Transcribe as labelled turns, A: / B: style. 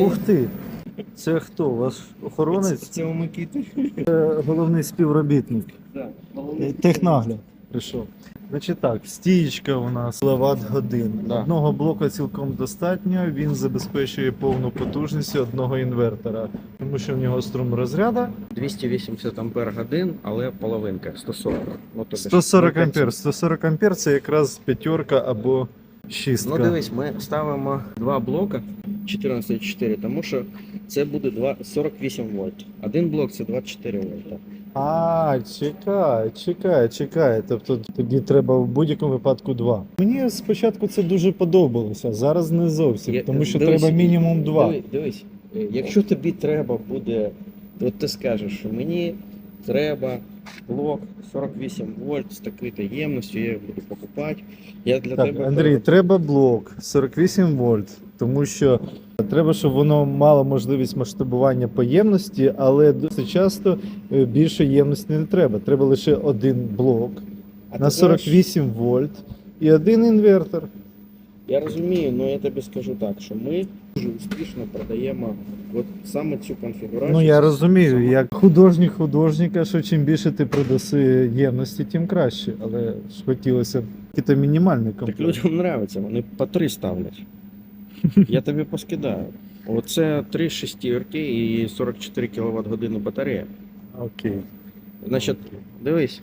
A: Ух ти! Це хто? Ваш охоронець?
B: Це у Микити.
A: Е, Головний співробітник.
B: Да.
A: Е, Технагляд прийшов. Значить так, стієчка у нас кіловат годин.
B: Да.
A: Одного блока цілком достатньо. Він забезпечує повну потужність одного інвертора, тому що в нього струм розряду
B: 280 ампер годин, але половинка 140. Ну, тобто
A: 140
B: ну,
A: ампер. 140 ампер це якраз п'ятерка або шістка.
B: Ну дивись, ми ставимо два блока 14,4, тому що це буде два- 48 вольт. Один блок це 24 вольта.
A: А, чекай, чекай, чекай. Тобто тоді треба в будь-якому випадку два. Мені спочатку це дуже подобалося, зараз не зовсім,
B: Я-
A: тому що
B: дивись,
A: треба мінімум два.
B: Диви- Дивись, е, якщо тобі треба буде, от ти скажеш, що мені треба блок 48 вольт з такою ємністю, я його буду покупати. Я для
A: Так,
B: тебе
A: Андрій, треба блок 48 вольт, тому що треба, щоб воно мало можливість масштабування по ємності, але досить часто е, більше ємності не треба. Треба лише один блок
B: А
A: на
B: ти знаєш,
A: 48 вольт і один інвертор.
B: Я розумію, але я тобі скажу так, що ми дуже успішно продаємо от саме цю конфігурацію.
A: Ну я розумію,
B: Саме-
A: як художник художника, що чим більше ти продаси ємності, тим краще. Але ж хотілося б мінімальний
B: Так людям нравиться, вони по три ставлять. Я тобі поскидаю. Оце три шестірки і 44 кВт години батарея.
A: Окей.
B: Значить, дивись,